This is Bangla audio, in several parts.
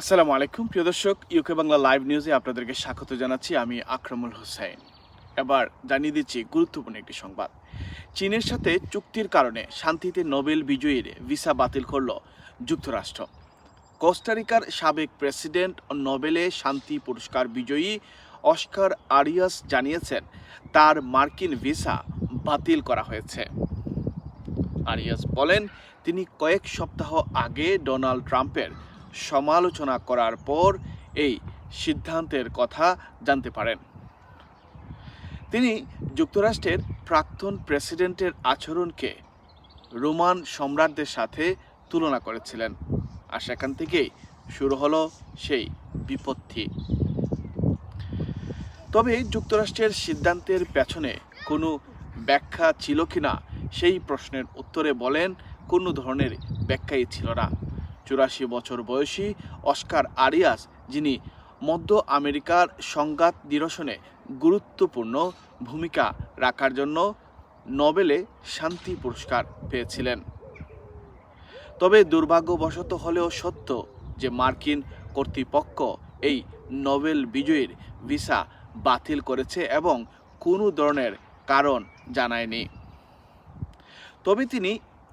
আসসালামু আলাইকুম। প্রিয় দর্শক ইউকে বাংলা লাইভ নিউজে আপনাদেরকে স্বাগত জানাচ্ছি আমি আকরামুল হোসেন। এবার জানিয়ে দিচ্ছি গুরুত্বপূর্ণ একটি সংবাদ। চীনের সাথে চুক্তির কারণে শান্তিতে নোবেল বিজয়ীর ভিসা বাতিল করল যুক্তরাষ্ট্র। কোস্টারিকার সাবেক প্রেসিডেন্ট ও নোবেলে শান্তি পুরস্কার বিজয়ী অস্কার আরিয়াস জানিয়েছেন, তার মার্কিন ভিসা বাতিল করা হয়েছে। আরিয়াস বলেন, তিনি কয়েক সপ্তাহ আগে ডোনাল্ড ট্রাম্পের সমালোচনা করার পর এই সিদ্ধান্তের কথা জানতে পারেন। তিনি যুক্তরাষ্ট্রের প্রাক্তন প্রেসিডেন্টের আচরণকে রোমান সম্রাটদের সাথে তুলনা করেছিলেন আর সেখান থেকেই শুরু হলো সেই বিপত্তি। তবে যুক্তরাষ্ট্রের সিদ্ধান্তের পেছনে কোনো ব্যাখ্যা ছিল কিনা সেই প্রশ্নের উত্তরে বলেন কোনো ধরনের ব্যাখ্যাই ছিল না। চুরাশি বছর বয়সী অস্কার আরিয়াস, যিনি মধ্য আমেরিকার সংঘাত নিরসনে গুরুত্বপূর্ণ ভূমিকা রাখার জন্য নোবেলে শান্তি পুরস্কার পেয়েছিলেন। তবে দুর্ভাগ্যবশত হলেও সত্য যে মার্কিন কর্তৃপক্ষ এই নোবেল বিজয়ীর ভিসা বাতিল করেছে এবং কোনো ধরনের কারণ জানায়নি। তবে তিনি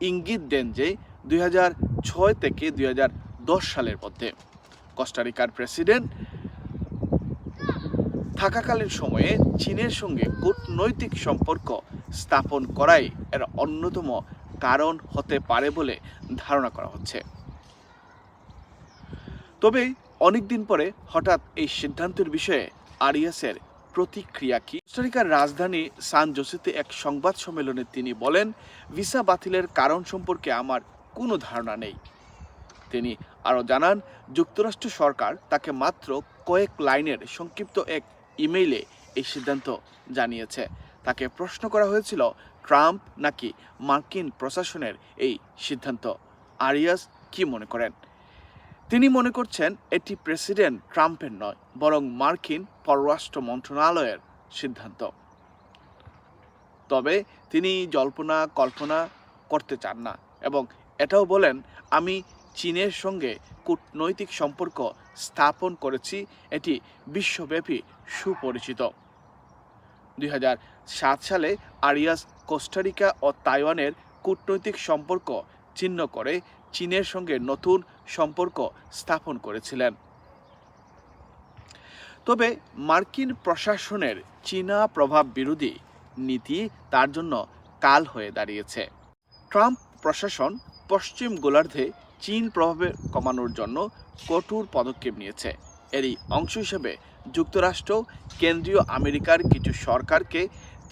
ইঙ্গিত দেন যে দুই হাজার ছয় থেকে দুই হাজার দশ সালের মধ্যে। কস্টারিকার প্রেসিডেন্ট থাকাকালীন সময়ে চীনের সঙ্গে কূটনৈতিক সম্পর্ক স্থাপন করাই এর অন্যতম কারণ হতে পারে বলে ধারণা করা হচ্ছে। তবে অনেকদিন পরে হঠাৎ এই সিদ্ধান্তের বিষয়ে আরিয়াসের প্রতিক্রিয়া কি? কোস্টারিকার রাজধানী সান জোসেতে এক সংবাদ সম্মেলনে তিনি বলেন, ভিসা বাতিলের কারণ সম্পর্কে আমার কোনো ধারণা নেই। তিনি আরও জানান, যুক্তরাষ্ট্র সরকার তাকে মাত্র কয়েক লাইনের সংক্ষিপ্ত এক ইমেইলে এই সিদ্ধান্ত জানিয়েছে। তাকে প্রশ্ন করা হয়েছিল, ট্রাম্প নাকি মার্কিন প্রশাসনের এই সিদ্ধান্ত? আরিয়াস কি মনে করেন? তিনি মনে করছেন, এটি প্রেসিডেন্ট ট্রাম্পের নয়, বরং মার্কিন পররাষ্ট্র মন্ত্রণালয়ের সিদ্ধান্ত। তবে তিনি জল্পনা, কল্পনা করতে চান না এবং এটাও বলেন, আমি চীনের সঙ্গে কূটনৈতিক সম্পর্ক স্থাপন করেছি, এটি বিশ্বব্যাপী সুপরিচিত। দুই হাজার সাত সালে আরিয়াস কোস্টারিকা ও তাইওয়ানের কূটনৈতিক সম্পর্ক ছিন্ন করে চীনের সঙ্গে নতুন সম্পর্ক স্থাপন করেছিলেন। তবে মার্কিন প্রশাসনের চীনা প্রভাব বিরোধী নীতি তার জন্য কাল হয়ে দাঁড়িয়েছে। ট্রাম্প প্রশাসন পশ্চিম গোলার্ধে চীন প্রভাবে কমানোর জন্য কঠোর পদক্ষেপ নিয়েছে। এরই অংশ হিসেবে যুক্তরাষ্ট্র, কেন্দ্রীয় আমেরিকার কিছু সরকারকে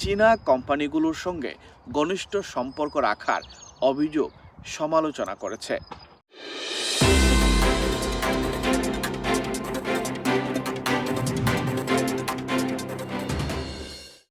চীনা কোম্পানিগুলোর সঙ্গে ঘনিষ্ঠ সম্পর্ক রাখার অভিযোগ সমালোচনা করেছে।